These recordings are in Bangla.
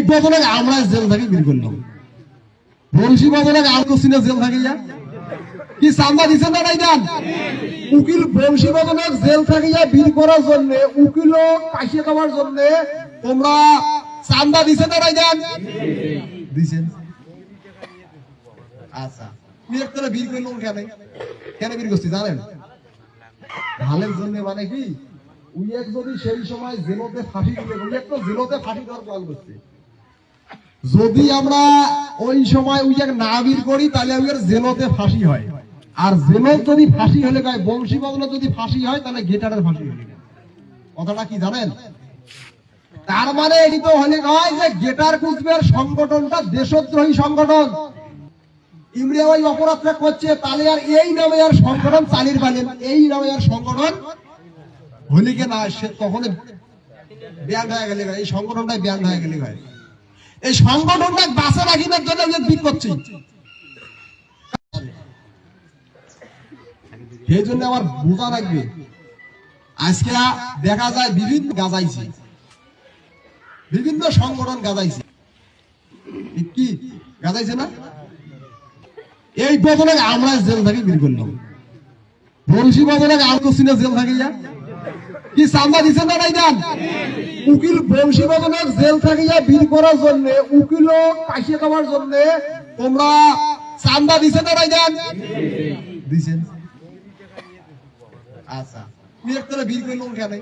এই বদলে আমরা জেল থেকে বের করলাম বংশী বদলে আর কোসিনে জেল থাকে কি চান্দা না দেন? উকিল বংশী জেল যা করার জন্য উকিল কাশিয়ে দেওয়ার জন্য। তোমরা চান্দা না দেন? দিছেন আচ্ছা। কেন? কেন করছি জানেন? ভালের জন্য মানে কি? উইয়েক যদি সেই সময় জেলতে ফাঁসি দিলে উইয়েক তো জেলতে ফাঁসি দেওয়ার প্ল্যান করছে। যদি আমরা ওই সময় উইয়েক না বীর করি, তাহলে উইয়ের জেলতে ফাঁসি হয়। আর জেলত যদি ফাঁসি হলে গায়ে বংশী বদলে যদি ফাঁসি হয়, তাহলে গেটারের ফাঁসি হলে কথাটা কি জানেন? তার মানে এটি তো হলে হয় যে গেটার কুচবের সংগঠনটা দেশদ্রোহী সংগঠন। ইমরিয়া ওই অপরাধটা করছে, তাহলে আর এই নামে আর সংগঠন চালির পালেন এই নামে আর সংগঠন হলিকে না, সে তখন ব্যান হয়ে গেলে এই সংগঠনটাই ব্যান হয়ে গেলে ভাই এই সংগঠনটা বাঁচা রাখিবার জন্য আমি বিট করছি। সেই জন্য আমার বোঝা রাখবে আজকে দেখা যায় বিভিন্ন গাজাইছে। বিভিন্ন সংগঠন গাজাইছে। কি? গাজাইছে না? এই বদলে আমরা জেল থেকে বের করলাম। বংশী বদলে আর কোসিনে জেল থাকে যা কি চান্দা দিচ্ছেন না নাই দেন? উকিল বংশী বদলে জেল থেকে যা বীর করার জন্য উকিল কাশিয়ে দেওয়ার জন্য, তোমরা চান্দা দিচ্ছেন না নাই দেন? দিছেন আচ্ছা। বীর করলাম কেন?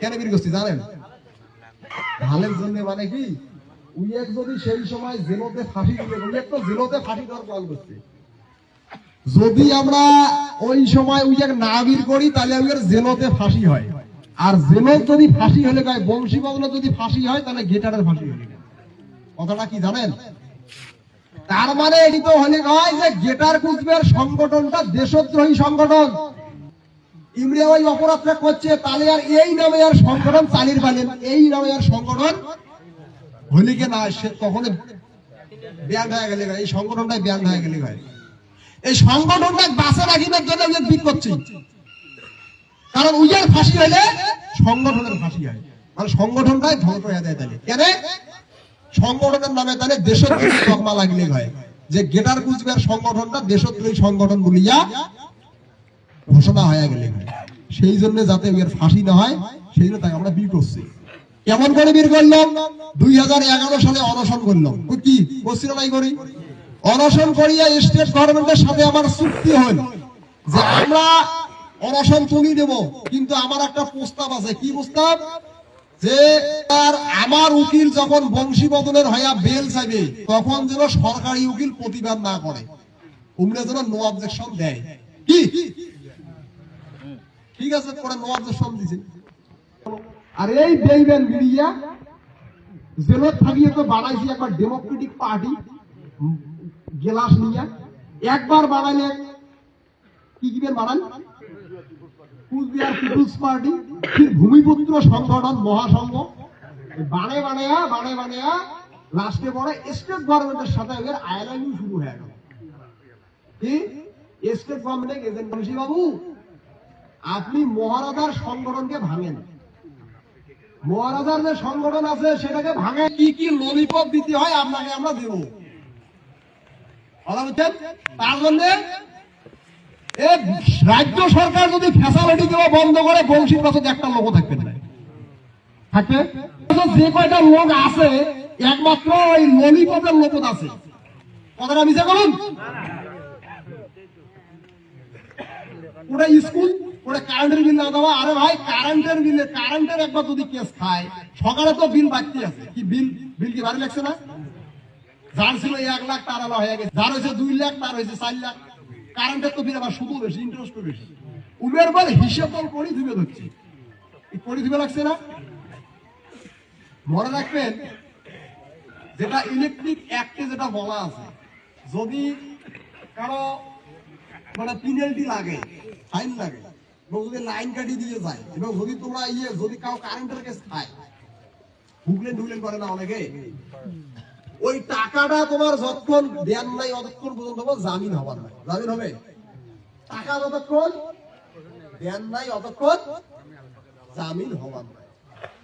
কেন বীর করছি, জানেন? জন্য মানে কি উইয়েক যদি সেই সময় জেলতে ফাঁসি দিলে তো জেলতে ফাঁসি দেওয়ার করছে। যদি আমরা ওই সময় উইয়েক না বিল করি, তাহলে উইয়ের জেলতে ফাঁসি হয়। আর জেলত যদি ফাঁসি হলে গায়ে, বংশী বদলে যদি ফাঁসি হয়, তাহলে গেটারের ফাঁসি হলে। কথাটা কি জানেন? তার মানে এটি তো হলে হয় যে গেটার কুচবের সংগঠনটা দেশদ্রোহী সংগঠন। ইমরিয়া ওই অপরাধটা করছে, তাহলে আর এই নামে আর সংগঠন চালির পালেন এই নামে আর সংগঠন হলিকে না, সে তখন ব্যান হয়ে গেলে এই সংগঠনটাই ব্যান হয়ে গেলে এই সংগঠনটা বাঁচা রাখিবার জন্য বিট করছি। কারণ উইয়ার ফাঁসি হলে সংগঠনের ফাঁসি হয়। মানে সংগঠনটাই ধ্বংস হয়ে যায় তাহলে। কেন? সংগঠনের নামে তাহলে দেশদ্রোহী তকমা লাগলে হয়। যে গেটার কুচবিহার সংগঠনটা দেশদ্রোহী সংগঠন বলিয়া ঘোষণা হয়ে গেলে সেই জন্য যাতে এর ফাঁসি না হয়, সেই জন্য তাকে আমরা বীর করছি। কেমন করে বীর করলাম? দুই হাজার এগারো সালে অনশন করলাম। কি করছিল নাই করি? অনশন করিয়া স্টেট গভর্নমেন্টের সাথে আমার চুক্তি হল যে আমরা অনশন তুলি দেব, কিন্তু আমার একটা প্রস্তাব আছে। কি প্রস্তাব? যে তার আমার উকিল যখন বংশী বদলের হইয়া বেল চাইবে, তখন যেন সরকারি উকিল প্রতিবাদ না করে। উমরে যেন নো অবজেকশন দেয়। কি? ঠিক আছে, পরে নো অবজেকশন দিছে। আর এই দেইবেন মিডিয়া জেলত থাকিয়ে তো বানাইছি একবার ডেমোক্রেটিক পার্টি গেলাস নিয়ে। একবার বানাইলে কি কি বানান? কুচবিহার পিপুলস পার্টি ভূমিপুত্র সংগঠন, মহাসংঘ। বানে বানেয়া বানে বানেয়া লাস্টে পরে স্টেট গভর্নমেন্টের সাথে এর আইলাইনিং শুরু হয়ে গেল। কি? স্টেট গভর্নমেন্টের এজেন্ট বংশী বাবু, আপনি মহারাজার সংগঠনকে ভাঙেন। মহারাজার যে সংগঠন আছে, সেটাকে ভাঙে কি কি ললিপপ দিতে হয়, আপনাকে আমরা দেব। কথা বুঝছেন তার জন্য রাজ্য সরকার যদি ফ্যাসালিটি দেওয়া বন্ধ করে, বংশীর পাশে একটা লোক থাকবে না। থাকবে? যে কয়টা লোক আছে, একমাত্র ওই ললিপপের লোক আছে। কথাটা মিশে করুন স্কুল কারেন্টের বিল না দেওয়া। আরে ভাই, কারেন্টের বিলে, কারেন্টের একবার যদি কেস খায়, সকালে তো বিল বাড়তি আছে। কি বিল? বিল কি ভারী লাগছে না? যার ছিল এক লাখ, তার হয়ে গেছে। যার হয়েছে দুই লাখ, তার হয়েছে চার লাখ। কারেন্টের তো বিল আবার সুদও বেশি ইন্টারেস্টও বেশি। উমের বল হিসেব বল করি ধুবে ধরছি। করি ধুবে লাগছে না? মনে রাখবেন, যেটা ইলেকট্রিক অ্যাক্টে যেটা বলা আছে, যদি কারও মানে পেনাল্টি লাগে ফাইন লাগে, এবং যদি লাইন কাটি দিয়ে যায়, এবং যদি তোমরা ইয়ে যদি কারও কারেন্টের কেস খায় ঢুকলেন ঢুকলেন করে না অনেকে? ওই টাকাটা তোমার যতক্ষণ দেন নাই, অতক্ষণ পর্যন্ত জামিন হবার নাই। জামিন হবে? টাকা যতক্ষণ দেন নাই, অতক্ষণ জামিন হবার নাই।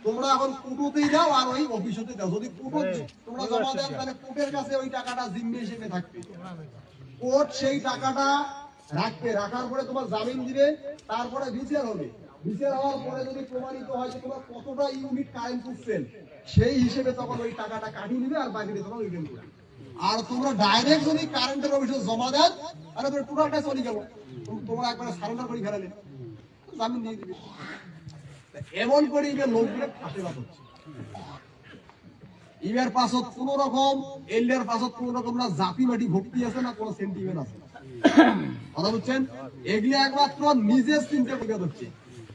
তোমরা এখন কুটোতেই দাও আর ওই অফিসতে দাও যদি কুটো তোমরা জমা দেন, তাহলে কোর্টের কাছে ওই টাকাটা জিম্মি হিসেবে থাকবে। কোর্ট সেই টাকাটা রাখবে। রাখার পরে তোমার জামিন দিবে, তারপরে বিচার হবে। বিচার হওয়ার পরে যদি প্রমাণিত হয় যে তোমার কতটা ইউনিট কারেন্ট করছেন সেই হিসেবে তখন ওই টাকাটা কাটিয়ে নিবে আর বাকিটা তোমরা রিটার্ন করবে আর তোমরা ডাইরেক্ট যদি কারেন্টের অফিসে জমা দেন তাহলে তোমরা টোটালটা চলে গেল। তোমরা একবারে সারেন্ডার করে ফেলালে। জামিন দিয়ে দিবে। এমন করে ইবে লোকগুলো ফাঁসিবাদ হচ্ছে। ইবের পাছত কোন রকম এলিয়ার পাশত কোন রকম না জাতি মাটি ভক্তি আছে না কোন সেন্টিমেন্ট আছে। কথা বুঝছেন? এগুলি একমাত্র নিজের চিন্তা করে হচ্ছে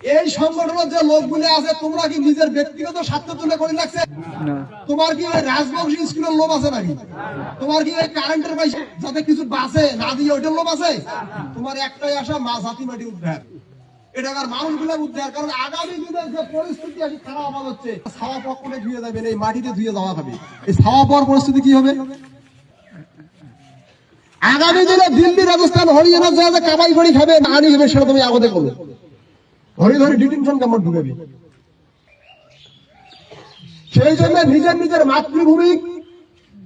এই সংগঠনের যে লোকগুলো আছে তোমরা কি নিজের ব্যক্তিগত স্বার্থ তুলে করে লাগছে তোমার কি ওই রাজবংশী স্কুলের লোভ আছে নাকি? তোমার কি ওই কারেন্টের পয়সা যাতে কিছু বাঁচে? না দিয়ে ওইটার লোভ আছে? তোমার একটাই আশা মা জাতি মাটি উদ্ধার। এটাকার মানুষগুলো উদ্ধার কারণ আগামী দিনে যে পরিস্থিতি আছে খারাপ হচ্ছে। ছাওয়া ধুয়ে যাবেন এই মাটিতে ধুয়ে যাওয়া খাবে এই ছাওয়া পাওয়ার পরিস্থিতি কি হবে? আগামী দিনে দিল্লি রাজস্থান হরিয়ানা যা যা কামাই করে খাবে আনি হবে সেটা তুমি আগতে করো ধরে ধরে ডিটেনশন কেমন ঢুকাবি সেই জন্য নিজের নিজের মাতৃভূমি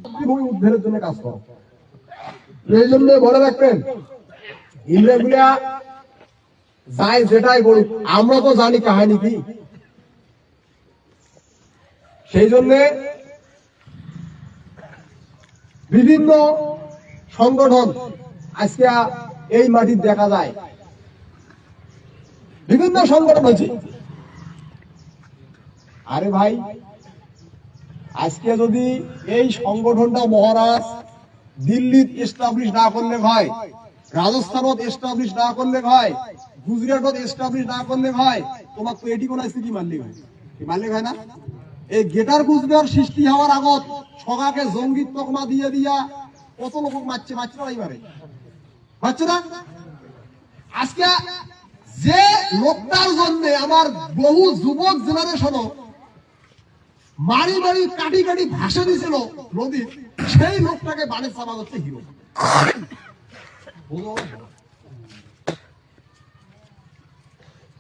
মাতৃভূমি উদ্ধারের জন্য কাজ করো। এই জন্য বলে রাখবেন ইংরেজগুলা যাই যেটাই বলুক আমরা তো জানি কাহিনী কি। সেই জন্য বিভিন্ন সংগঠন আজকে এই মাটির দেখা যায়। বিভিন্ন সংগঠন হয়েছে আরে ভাই, আজকে যদি এই সংগঠনটা মহারাজ দিল্লিত এস্টাবলিশ না করলে হয়, রাজস্থানত এস্টাবলিশ না করলে হয়, গুজরাটত এস্টাবলিশ না করলে হয়, তোমার তো এটি কোন স্থিতি মানলে হয়। মানলে হয় না? এই গেটার কুচবিহার সৃষ্টি হওয়ার আগত সগাকে জঙ্গিত তকমা দিয়ে দিয়া কত লোক মারছে মারছে না এবারে মারছে না? আজকে যে লোকটার জন্য আমার বহু যুবক জেনারেশন মারি মারি, কাটি কাটি ভাসে দিছিল নদীর, সেই লোকটাকে বানে চাপা করতে হিরো।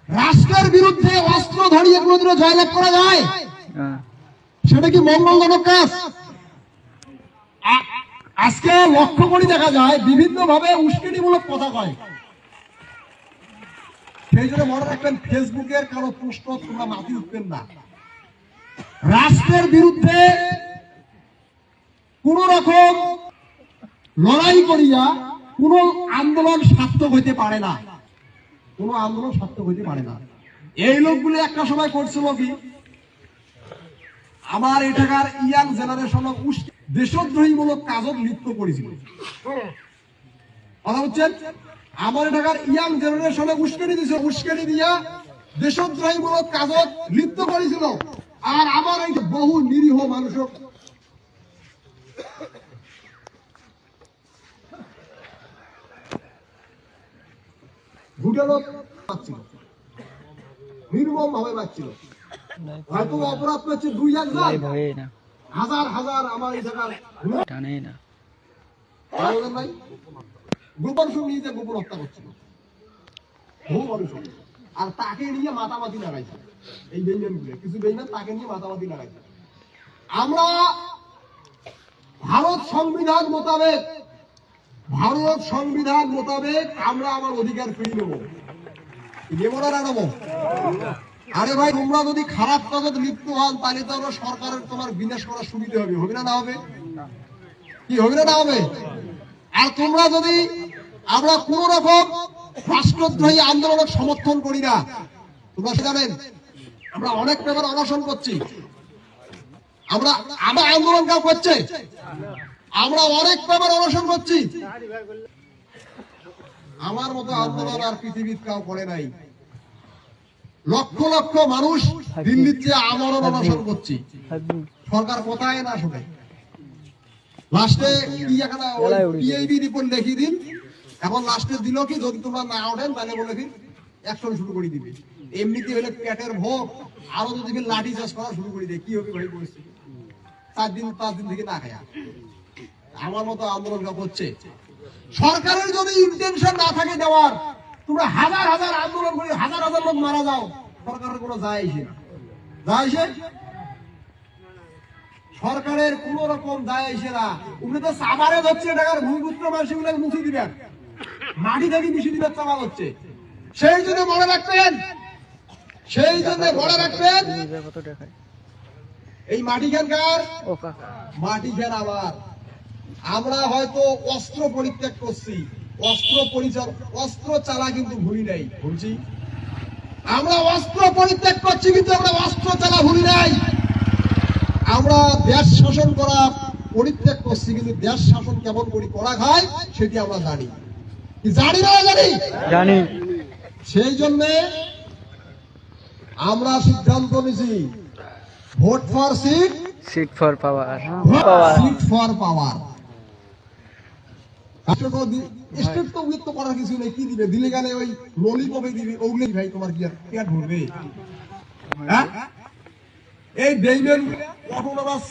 রাষ্ট্রের বিরুদ্ধে অস্ত্র ধরিয়ে কোনোদিনও জয়লাভ করা যায়? সেটা কি মঙ্গলজনক কাজ? আজকে লক্ষ্য করে দেখা যায় বিভিন্ন ভাবে উস্কানিমূলক কথা কয়। সেই জন্য মনে রাখবেন ফেসবুকের কারও প্রশ্ন তোমরা মাতি উঠবেন না। রাষ্ট্রের বিরুদ্ধে কোন রকম লড়াই করিয়া কোন আন্দোলন সার্থক হইতে পারে না। কোন আন্দোলন সার্থক হইতে পারে না। এই লোকগুলো একটা সময় করছিল কি? আমার এটাকার ইয়াং জেনারেশন দেশদ্রোহীমূলক কাজত লিপ্ত করেছিল। কথা বুঝছেন আমার এটাকার ইয়াং জেনারেশনে উস্কানি দিছে উস্কানি দিয়া দেশদ্রোহীমূলক কাজত লিপ্ত করেছিল। আর আমার এই বহু নিরীহ মানুষ ভুটানো পাচ্ছিল নির্মম ভাবে পাচ্ছিল। হয়তো অপরাধ করছে দুই একজন। লাইভ না। হাজার হাজার আমার এই জায়গার টানে না। নাই গোপন সঙ্গে যে গোপন হত্যা করছিল। বহু আর তাকে নিয়ে মাতামাতি লাগাইছে। এই বেইমানগুলো কিছু বেইমান তাকে নিয়ে মাতামাতি লাগাইছে। আমরা ভারত সংবিধান মোতাবেক, ভারত সংবিধান মোতাবেক আমরা আমার অধিকার ফিরিয়ে নেব। নেব না না আরে ভাই, তোমরা যদি খারাপ কাজে লিপ্ত হন, তাহলে তো আমরা সরকারের তোমার বিনাশ করার সুবিধা হবে। হবে না না হবে? কি, হবে না না হবে? আর তোমরা যদি আমরা কোন রকম রাষ্ট্রদ্রোহী আন্দোলনের সমর্থন করি না। তোমরা জানেন আমরা অনেক ব্যাপার অনশন করছি। আমরা আমরা আন্দোলন কাউ করছে? আমরা অনেক ব্যাপার অনশন করছি। আমার মতো আন্দোলন আর পৃথিবীর কেউ করে নাই। লক্ষ লক্ষ মানুষ দিল্লির চেয়ে আমরণ অনশন করছি। সরকার কোথায় না শুনে? লাস্টে কি পিআইবি রিপোর্ট দেখিয়ে দিন। এখন লাস্টে দিল কি যদি তোমরা না ওঠেন তাহলে বলে দিন অ্যাকশন শুরু করে দিবে। এমনিতে হলে পেটের ভোগ, আরও যদি লাঠি চাষ করা শুরু করে দেয়, কি হবে ভাই পরিস্থিতি? চার দিন, পাঁচ দিন থেকে না খায়া আমার মতো আন্দোলন করছে সরকারের যদি ইন্টেনশন না থাকে দেওয়ার, তোমরা হাজার হাজার আন্দোলন করে হাজার হাজার লোক মারা যাও, সরকারের কোনো যায় আসে যায় সে সরকারের কোন রকম দায় এসে না। উনি তো সাবারে ধরছে টাকার ভূমিপুত্র মানুষগুলো মুছে দিবেন। মাটি থেকে মিশিয়ে দিবেন চাপা হচ্ছে। সেই জন্য মনে রাখবেন সেই জন্য মনে রাখবেন এই মাটি ও কাকা। মাটি খের আবার। আমরা হয়তো অস্ত্র পরিত্যাগ করছি অস্ত্র পরিচাল অস্ত্র চালা কিন্তু ভুলি নাই। ভুলছি। আমরা অস্ত্র পরিত্যাগ করছি কিন্তু আমরা অস্ত্র চালা ভুলি নাই। আমরা দেশ শাসন করা পরিত্যাগ করছি কিন্তু দেশ শাসন কেমন করি করা খায় সেটি আমরা জানি। জানি না জানি। জানি। সেই জন্যে আমরা সিদ্ধান্ত নিছি vote for seat seat for power. Seat for power. State তো উইথ তো করার কিছু নেই কি দিবে? দিলে গেলে ওই ললিপপে দিবে? ওগুলোই ভাই তোমার কি আর পেট ভরবে হ্যাঁ? এই বেইমেন অটোনোমাস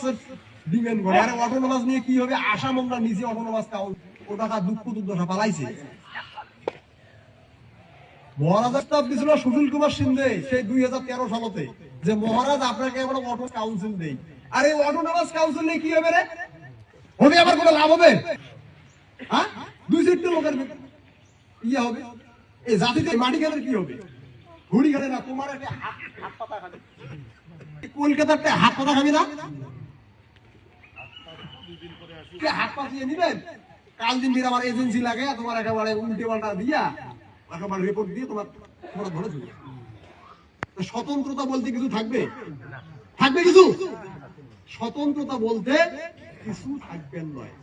দিবেন করে। আরে অটোনোমাস নিয়ে কি হবে? আসাম আমরা নিজে অটোনোমাস কাউন্ট ও দুঃখ দুর্দশা পালাইছে। মহারাজ প্রস্তাব দিয়েছিল সুশীল কুমার সিন্ধে, সেই দুই হাজার তেরো সালতে। যে মহারাজ আপনাকে অটো কাউন্সিল দেই। আরে অটোনোমাস কাউন্সিল কি হবে রে? হবে কোনো লাভ হবে? হ্যাঁ? দুই সিট লোকের ইয়ে হবে। এই জাতিতে মাটি কি হবে? ঘুড়ি খেলে না, তোমার এই কলকাতার হাত পাতা খাবি না? হাত পাতিয়ে নিবেন? কাল দিন আমার এজেন্সি লাগে, তোমার একেবারে উল্টে পাল্টা দিয়া একেবারে রিপোর্ট দিয়ে তোমার তোমরা ধরে তো স্বতন্ত্রতা বলতে কিছু থাকবে? থাকবে কিছু? স্বতন্ত্রতা বলতে কিছু থাকবেন নয়।